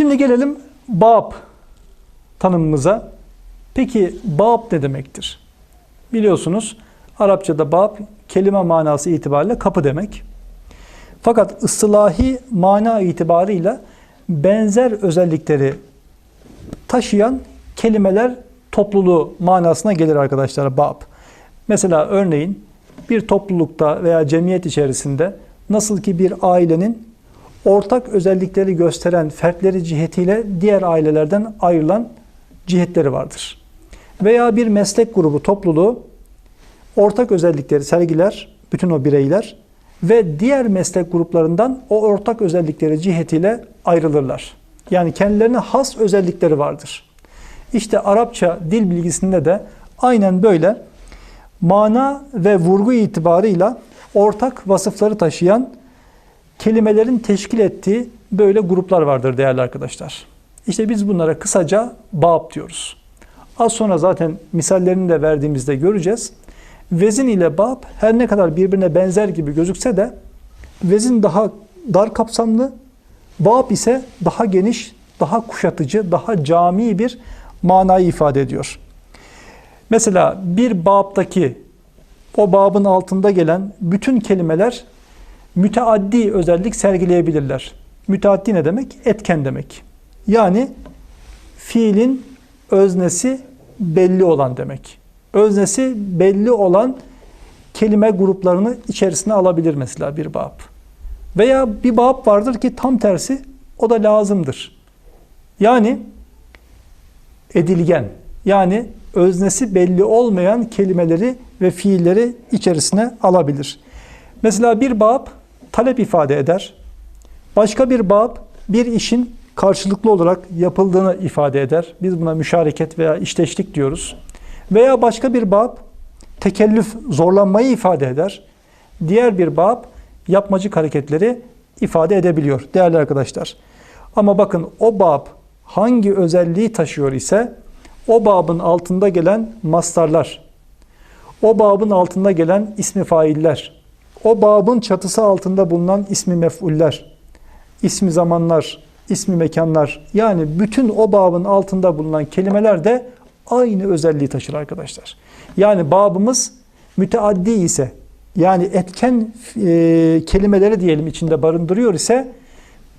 Şimdi gelelim bab tanımımıza. Peki bab ne demektir? Biliyorsunuz Arapçada bab kelime manası itibariyle kapı demek. Fakat ıslahi mana itibarıyla benzer özellikleri taşıyan kelimeler topluluğu manasına gelir arkadaşlar bab. Mesela örneğin bir toplulukta veya cemiyet içerisinde nasıl ki bir ailenin ortak özellikleri gösteren fertleri cihetiyle diğer ailelerden ayrılan cihetleri vardır. Veya bir meslek grubu topluluğu ortak özellikleri sergiler bütün o bireyler ve diğer meslek gruplarından o ortak özellikleri cihetiyle ayrılırlar. Yani kendilerine has özellikleri vardır. İşte Arapça dil bilgisinde de aynen böyle mana ve vurgu itibarıyla ortak vasıfları taşıyan kelimelerin teşkil ettiği böyle gruplar vardır değerli arkadaşlar. İşte biz bunlara kısaca bab diyoruz. Az sonra zaten misallerini de verdiğimizde göreceğiz. Vezin ile bab her ne kadar birbirine benzer gibi gözükse de vezin daha dar kapsamlı, bab ise daha geniş, daha kuşatıcı, daha cami bir manayı ifade ediyor. Mesela bir babdaki o babın altında gelen bütün kelimeler müteaddi özellik sergileyebilirler. Müteaddi ne demek? Etken demek. Yani fiilin öznesi belli olan demek. Öznesi belli olan kelime gruplarını içerisine alabilir mesela bir bab. Veya bir bab vardır ki tam tersi o da lazımdır. Yani edilgen. Yani öznesi belli olmayan kelimeleri ve fiilleri içerisine alabilir. Mesela bir bab talep ifade eder. Başka bir bab bir işin karşılıklı olarak yapıldığını ifade eder. Biz buna müşareket veya işteşlik diyoruz. Veya başka bir bab tekellüf, zorlanmayı ifade eder. Diğer bir bab yapmacık hareketleri ifade edebiliyor değerli arkadaşlar. Ama bakın o bab hangi özelliği taşıyor ise o babın altında gelen mastarlar, o babın altında gelen ismi failler, o babın çatısı altında bulunan ismi mef'uller, ismi zamanlar, ismi mekanlar yani bütün o babın altında bulunan kelimeler de aynı özelliği taşır arkadaşlar. Yani babımız müteaddi ise yani etken e, kelimeleri diyelim içinde barındırıyor ise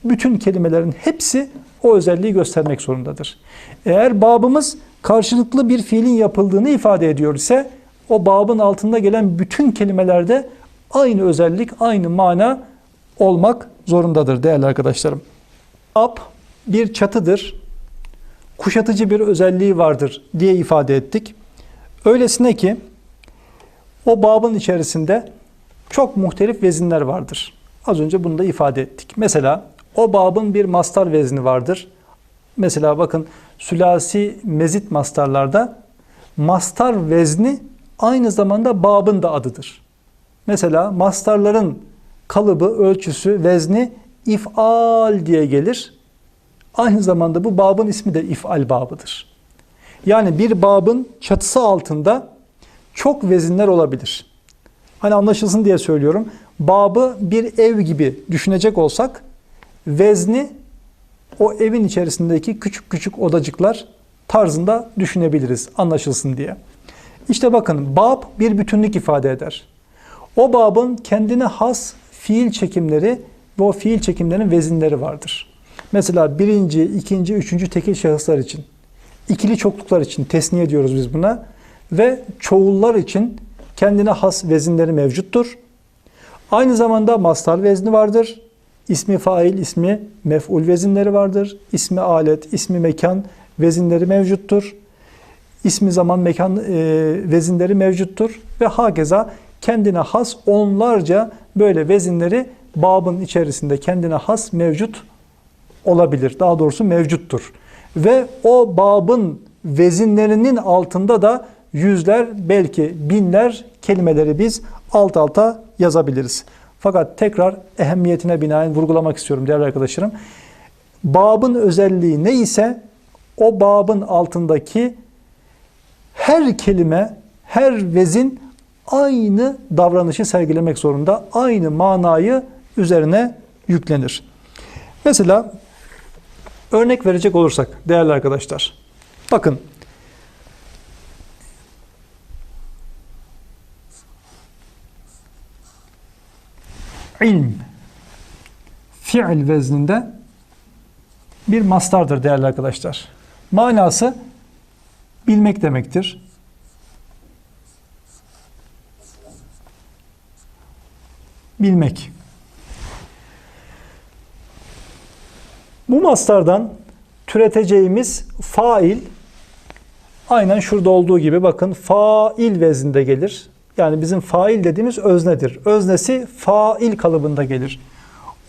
bütün kelimelerin hepsi o özelliği göstermek zorundadır. Eğer babımız karşılıklı bir fiilin yapıldığını ifade ediyor ise o babın altında gelen bütün kelimelerde aynı özellik, aynı mana olmak zorundadır değerli arkadaşlarım. Bab bir çatıdır, kuşatıcı bir özelliği vardır diye ifade ettik. Öylesine ki o babın içerisinde çok muhtelif vezinler vardır. Az önce bunu da ifade ettik. Mesela o babın bir mastar vezni vardır. Mesela bakın sülasi mezit mastarlarda mastar vezni aynı zamanda babın da adıdır. Mesela mastarların kalıbı, ölçüsü, vezni ifal diye gelir. Aynı zamanda bu babın ismi de ifal babıdır. Yani bir babın çatısı altında çok vezinler olabilir. Hani anlaşılsın diye söylüyorum. Babı bir ev gibi düşünecek olsak vezni o evin içerisindeki küçük küçük odacıklar tarzında düşünebiliriz anlaşılsın diye. İşte bakın bab bir bütünlük ifade eder. O babın kendine has fiil çekimleri ve o fiil çekimlerinin vezinleri vardır. Mesela birinci, ikinci, üçüncü tekil şahıslar için, ikili çokluklar için tesniye diyoruz biz buna ve çoğullar için kendine has vezinleri mevcuttur. Aynı zamanda mastar vezni vardır. İsmi fail, ismi mef'ul vezinleri vardır. İsmi alet, ismi mekan vezinleri mevcuttur. İsmi zaman mekan e, vezinleri mevcuttur. Ve hakeza kendine has onlarca böyle vezinleri babın içerisinde kendine has mevcut olabilir. Daha doğrusu mevcuttur. Ve o babın vezinlerinin altında da yüzler belki binler kelimeleri biz alt alta yazabiliriz. Fakat tekrar ehemmiyetine binaen vurgulamak istiyorum değerli arkadaşlarım. Babın özelliği ne ise o babın altındaki her kelime, her vezin aynı davranışı sergilemek zorunda. Aynı manayı üzerine yüklenir. Mesela Örnek verecek olursak değerli arkadaşlar. Bakın. İlm fiil vezninde bir mastardır değerli arkadaşlar. Manası bilmek demektir. Bilmek. Bu mastardan türeteceğimiz fail aynen şurada olduğu gibi bakın fail vezninde gelir. Yani bizim fail dediğimiz öznedir. Öznesi fail kalıbında gelir.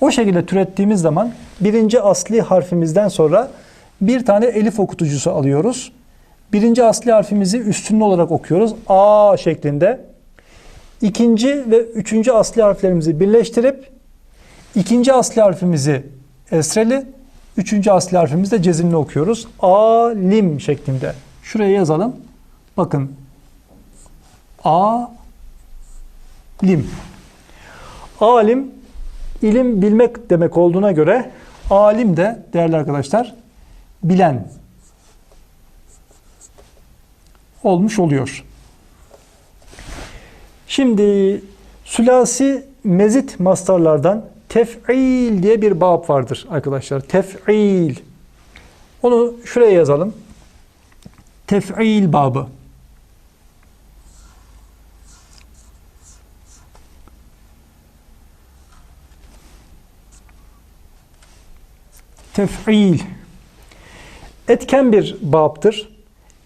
O şekilde türettiğimiz zaman birinci asli harfimizden sonra bir tane elif okutucusu alıyoruz. Birinci asli harfimizi üstünlü olarak okuyoruz. A şeklinde. İkinci ve üçüncü asli harflerimizi birleştirip ikinci asli harfimizi esreli, üçüncü asli harfimizi de cezimli okuyoruz. Alim şeklinde. Şuraya yazalım. Bakın. A lim. Alim ilim bilmek demek olduğuna göre alim de değerli arkadaşlar bilen olmuş oluyor. Şimdi sülasi mezit mastarlardan tef'il diye bir bab vardır arkadaşlar. Tef'il. Onu şuraya yazalım. Tef'il babı. Tef'il. Etken bir babdır.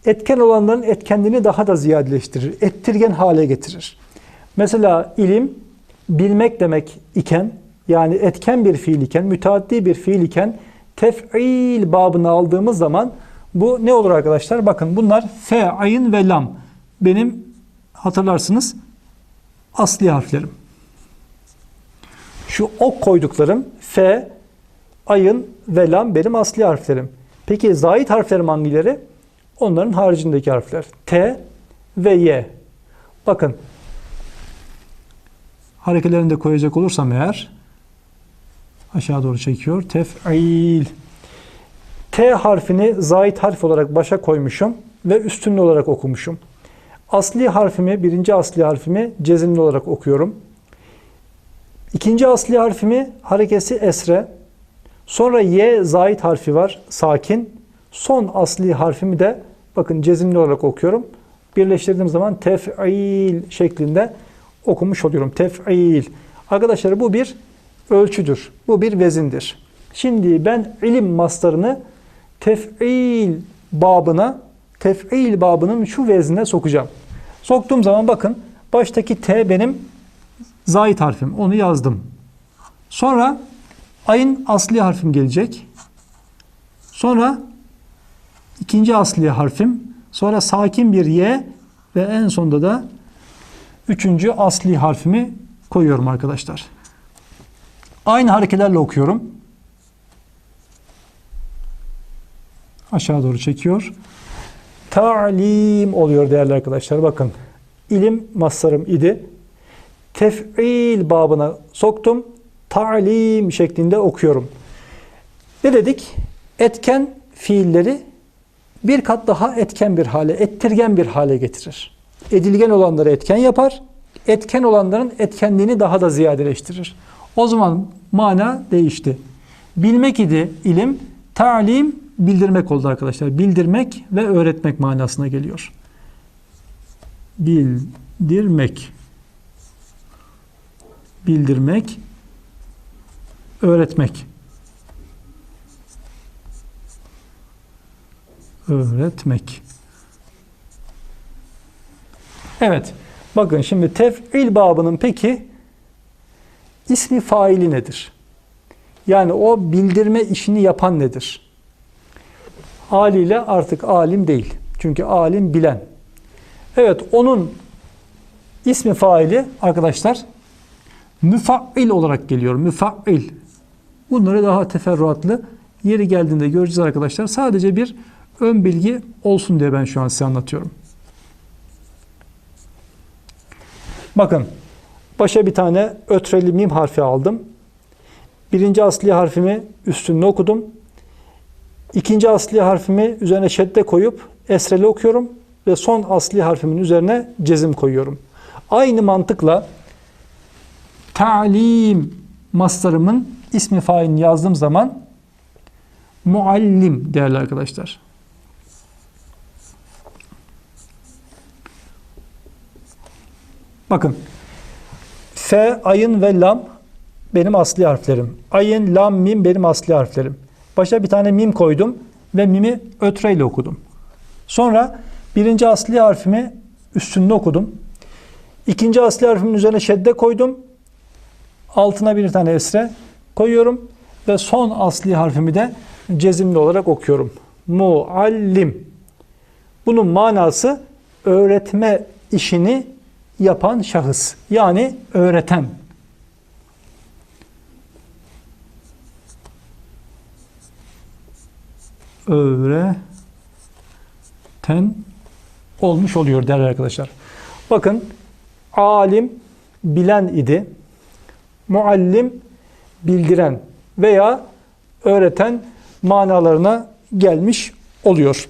Etken olanların etkenliğini daha da ziyadeleştirir. Ettirgen hale getirir. Mesela ilim bilmek demek iken yani etken bir fiil iken, müteaddi bir fiil iken tef'il babını aldığımız zaman bu ne olur arkadaşlar? Bakın bunlar fe, ayın ve lam. Benim hatırlarsınız asli harflerim. Şu ok koyduklarım fe, ayın ve lam benim asli harflerim. Peki zahit harflerim hangileri? Onların haricindeki harfler. T ve Y. Bakın. Harekelerini de koyacak olursam eğer aşağı doğru çekiyor. Tef'il. T harfini zahit harf olarak başa koymuşum ve üstünlü olarak okumuşum. Asli harfimi, birinci asli harfimi cezimli olarak okuyorum. İkinci asli harfimi harekesi esre. Sonra Y zahit harfi var, sakin. Son asli harfimi de bakın cezimli olarak okuyorum. Birleştirdiğim zaman tef'il şeklinde okumuş oluyorum. Tef'il. Arkadaşlar bu bir ölçüdür. Bu bir vezindir. Şimdi ben ilim mastarını tef'il babına, tef'il babının şu veznine sokacağım. Soktuğum zaman bakın baştaki T benim zahit harfim. Onu yazdım. Sonra ayın asli harfim gelecek. Sonra ikinci asli harfim. Sonra sakin bir Y ve en sonunda da üçüncü asli harfimi koyuyorum arkadaşlar. Aynı hareketlerle okuyorum. Aşağı doğru çekiyor. Ta'lim oluyor değerli arkadaşlar. Bakın ilim masarım idi. Tef'il babına soktum. Ta'lim şeklinde okuyorum. Ne dedik? Etken fiilleri bir kat daha etken bir hale, ettirgen bir hale getirir. Edilgen olanları etken yapar. Etken olanların etkenliğini daha da ziyadeleştirir. O zaman mana değişti. Bilmek idi ilim, talim bildirmek oldu arkadaşlar. Bildirmek ve öğretmek manasına geliyor. Bildirmek. Bildirmek, öğretmek. Öğretmek. Evet. Bakın şimdi tef'il babının peki ismi faili nedir? Yani o bildirme işini yapan nedir? Haliyle artık alim değil. Çünkü alim bilen. Evet onun ismi faili arkadaşlar müfail olarak geliyor. Müfail. Bunları daha teferruatlı yeri geldiğinde göreceğiz arkadaşlar. Sadece bir ön bilgi olsun diye ben şu an size anlatıyorum. Bakın başa bir tane ötreli mim harfi aldım. Birinci asli harfimi üstünde okudum. ikinci asli harfimi üzerine şedde koyup esreli okuyorum ve son asli harfimin üzerine cezim koyuyorum. Aynı mantıkla ta'lim mastarımın ismi failini yazdığım zaman muallim değerli arkadaşlar. Bakın F, ayın ve lam benim asli harflerim. Ayın, lam, mim benim asli harflerim. Başa bir tane mim koydum ve mimi ötreyle okudum. Sonra birinci asli harfimi üstünde okudum. İkinci asli harfimin üzerine şedde koydum. Altına bir tane esre koyuyorum ve son asli harfimi de cezimli olarak okuyorum. Muallim. Bunun manası öğretme işini yapan şahıs. Yani öğreten. Öğreten olmuş oluyor değerli arkadaşlar. Bakın alim bilen idi. Muallim bildiren veya öğreten manalarına gelmiş oluyor.